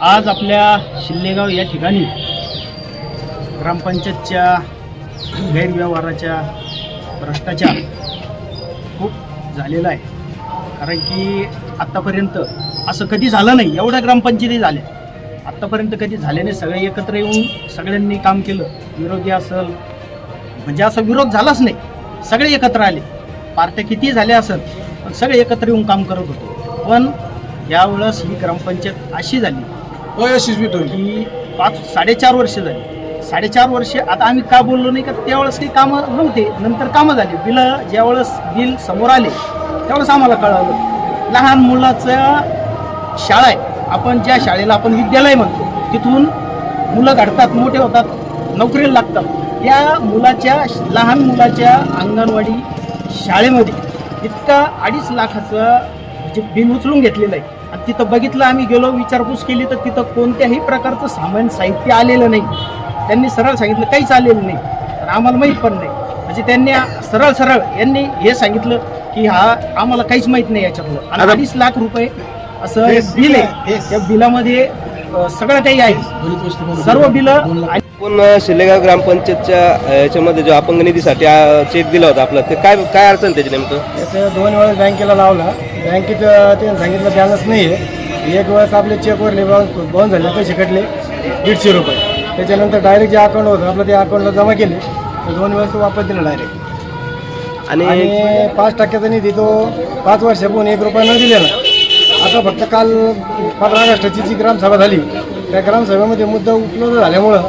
आज आपल्या शिल्लेगाव या ठिकाणी ग्रामपंचायतच्या गैरव्यवहाराच्या भ्रष्टाचार खूप झालेला आहे. कारण की आत्तापर्यंत असं कधी झालं नाही. एवढ्या ग्रामपंचायती झाल्या. आत्तापर्यंत कधी झाले नाही सगळे एकत्र येऊन सगळ्यांनी काम केलं विरोधी असेल म्हणजे असा विरोध झालाच नाही. सगळे एकत्र आले. पार्ट्या किती झाल्या असेल पण सगळे एकत्र येऊन काम करत होते. पण यावेळेस ही ग्रामपंचायत अशी झाली अयशस्वी की पाच साडेचार वर्ष झाली. साडेचार वर्ष आता आम्ही का बोललो नाही का त्यावेळेस काही कामं नव्हते. नंतर कामं झाली. बिलं ज्यावेळेस बिल समोर आले त्यावेळेस आम्हाला कळालं. लहान मुलाचं शाळा आहे. आपण ज्या शाळेला आपण विद्यालय म्हणतो तिथून मुलं घडतात मोठे होतात नोकरीला लागतात. त्या मुलाच्या लहान मुलाच्या अंगणवाडी शाळेमध्ये इतका अडीच लाखाचं म्हणजे बिल उचलून घेतलेलं आहे. आणि तिथं बघितलं आम्ही गेलो विचारपूस केली तर तिथं कोणत्याही प्रकारचं सामान साहित्य आलेलं नाही. त्यांनी सरळ सांगितलं काहीच आलेलं नाही. तर आम्हाला माहीत पण नाही. म्हणजे त्यांनी सरळ सरळ यांनी हे सांगितलं की हा आम्हाला काहीच माहीत नाही याच्यातलं. आणि अडीच लाख रुपये असं एक बिल आहे. त्या बिलामध्ये सगळं काही आहे. सर्व बिलं आणि आपण शिलेगाव ग्रामपंचायतच्या याच्यामध्ये जो अपंग निधीसाठी चेक दिला होता आपला ते काय काय अडचण त्याची नेमकं? त्याचं दोन वेळेस बँकेला लावला. बँकेत त्याने सांगितलं बॅलन्स नाही आहे. एक वेळेस आपले चेकवर बाउन्स झाले पैसे कटले दीडशे रुपये. त्याच्यानंतर डायरेक्ट जे अकाउंट होतं आपलं ते अकाउंटला जमा केले. तर दोन वेळेस तो वापस दिला डायरेक्ट आणि आणि पाच टक्क्याचा निधी तो पाच वर्षापून एक रुपया न दिलेला. आता फक्त काल पंधरा ऑगस्टची जी ग्रामसभा झाली त्या ग्रामसभेमध्ये मुद्दा उपलब्ध झाल्यामुळं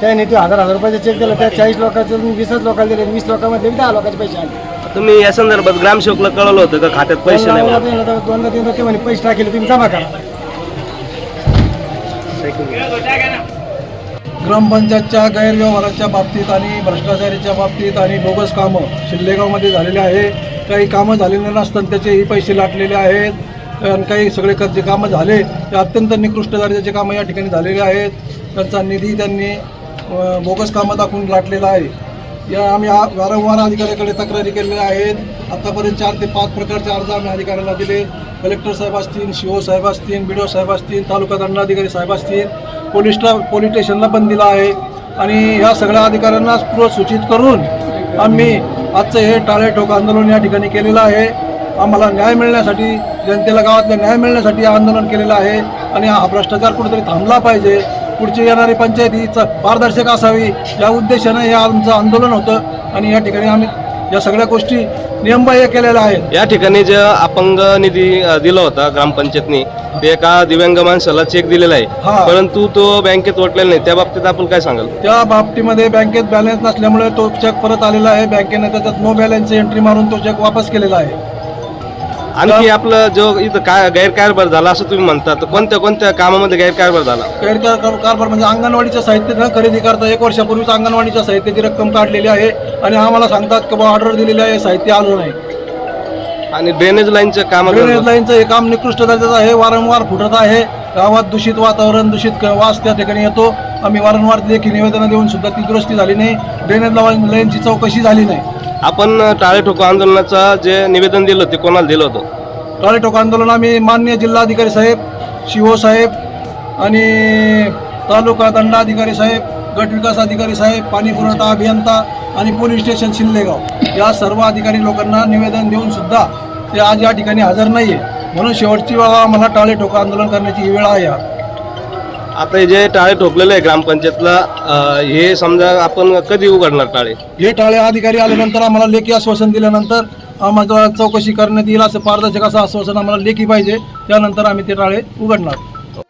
त्याने ते हजार हजार रुपयाचे चेक दिला त्या चाळीस लोकांचं वीसच लोकांना दिले वीस लोकांमध्ये दहा लोकांचे पैसे आले. तुम्ही या संदर्भात ग्रामसेवकला कळवलं होतं का? खात्यात पैसे नाही दोनदा म्हणून? तीनदा ते म्हणे पैसे टाकेले तुम्ही जमा करा. ग्रामपंचायतच्या गैरव्यवहाराच्या बाबतीत आणि भ्रष्टाचाराच्या बाबतीत आणि बोगस कामं शिल्लेगावमध्ये झालेले आहे. काही कामं झालेले नसताना त्याचेही पैसे लाटलेले आहेत. आणि काही सगळे जे कामं झाले ते अत्यंत निकृष्ट दर्जाचे कामं या ठिकाणी झालेले आहेत. त्यांचा निधी त्यांनी बोगस कामं दाखवून लाटलेला आहे. या आम्ही वारंवार अधिकाऱ्याकडे तक्रारी केलेल्या आहेत. आतापर्यंत चार ते पाच प्रकारचे अर्ज आम्ही अधिकाऱ्याला दिले. कलेक्टर साहेब असतील सी ओ साहेब असतील बी डी ओ साहेब असतील तालुका दंडाधिकारी साहेब असतील पोलीसला पोलीस स्टेशनला पण दिला आहे. आणि ह्या सगळ्या अधिकाऱ्यांना पूर्व सूचित करून आम्ही आजचं हे टाळे ठोक आंदोलन या ठिकाणी केलेलं आहे. आम्हाला न्याय मिळण्यासाठी जनतेला गावातल्या न्याय मिळण्यासाठी हे आंदोलन केलेलं आहे आणि हा भ्रष्टाचार कुठेतरी थांबला पाहिजे. पुढची येणारी पंचायत ही पारदर्शक असावी या उद्देशानं हे आमचं आंदोलन होतं आणि या ठिकाणी आम्ही या सगळ्या गोष्टी नियमबाह्य केलेल्या आहेत. या ठिकाणी जे अपंग निधी दिला होता ग्रामपंचायतनी ते एका दिव्यांग माणसाला चेक दिलेला आहे. हा. परंतु तो बँकेत वटलेला नाही. त्या बाबतीत आपण काय सांगाल? त्या बाबतीमध्ये बँकेत बॅलन्स नसल्यामुळे तो चेक परत आलेला आहे. बँकेने त्याच्यात नो बॅलन्सची एंट्री मारून तो चेक वापस केलेला आहे. आणखी आपलं जो इथं काय गैरकारभार झाला असं तुम्ही म्हणता तर कोणत्या कोणत्या कामामध्ये गैरकारभार झाला? गैरकार कारभार म्हणजे अंगणवाडीचं साहित्य न खरेदी करता एक वर्षापूर्वीच अंगणवाडीच्या साहित्याची रक्कम काढलेली आहे आणि आम्हाला सांगतात की बा ऑर्डर दिलेली आहे साहित्य आलं नाही आणि ड्रेनेज लाईनचं काम ड्रेनेज लाईनचं हे काम निकृष्ट दर्जाचं आहे वारंवार फुटत आहे. गावात दूषित वातावरण दूषित क- वास त्या ठिकाणी येतो. आम्ही वारंवार लेखी निवेदनं देऊन सुद्धा ती दुरुस्ती झाली नाही. ड्रेनेज लाईन लाईनची चौकशी झाली नाही. आपण टाळे ठोको आंदोलनाचं जे निवेदन दिलं ते कोणाला दिलं होतं? टाळे ठोको आंदोलन आम्ही मान्य जिल्हाधिकारी साहेब शिओ साहेब आणि तालुका दंडाधिकारी साहेब गट विकास अधिकारी साहेब पाणी पुरवठा अभियंता आणि पोलीस स्टेशन शिल्लेगाव. या सर्व अधिकारी लोकांना निवेदन देऊन सुद्धा ते आज या ठिकाणी हजर नाही आहे म्हणून शेवटची वेळा मला टाळे ठोक आंदोलन करण्याची ही वेळ आहे. आता हे जे टाळे ठोकलेले आहे ग्रामपंचायतला हे समजा आपण कधी उघडणार टाळे? हे टाळे अधिकारी आल्यानंतर आम्हाला लेखी आश्वासन दिल्यानंतर आम्हाला चौकशी करण्यात येईल असं पारदर्शक असं आश्वासन आम्हाला लेखी पाहिजे. त्यानंतर आम्ही ते टाळे उघडणार.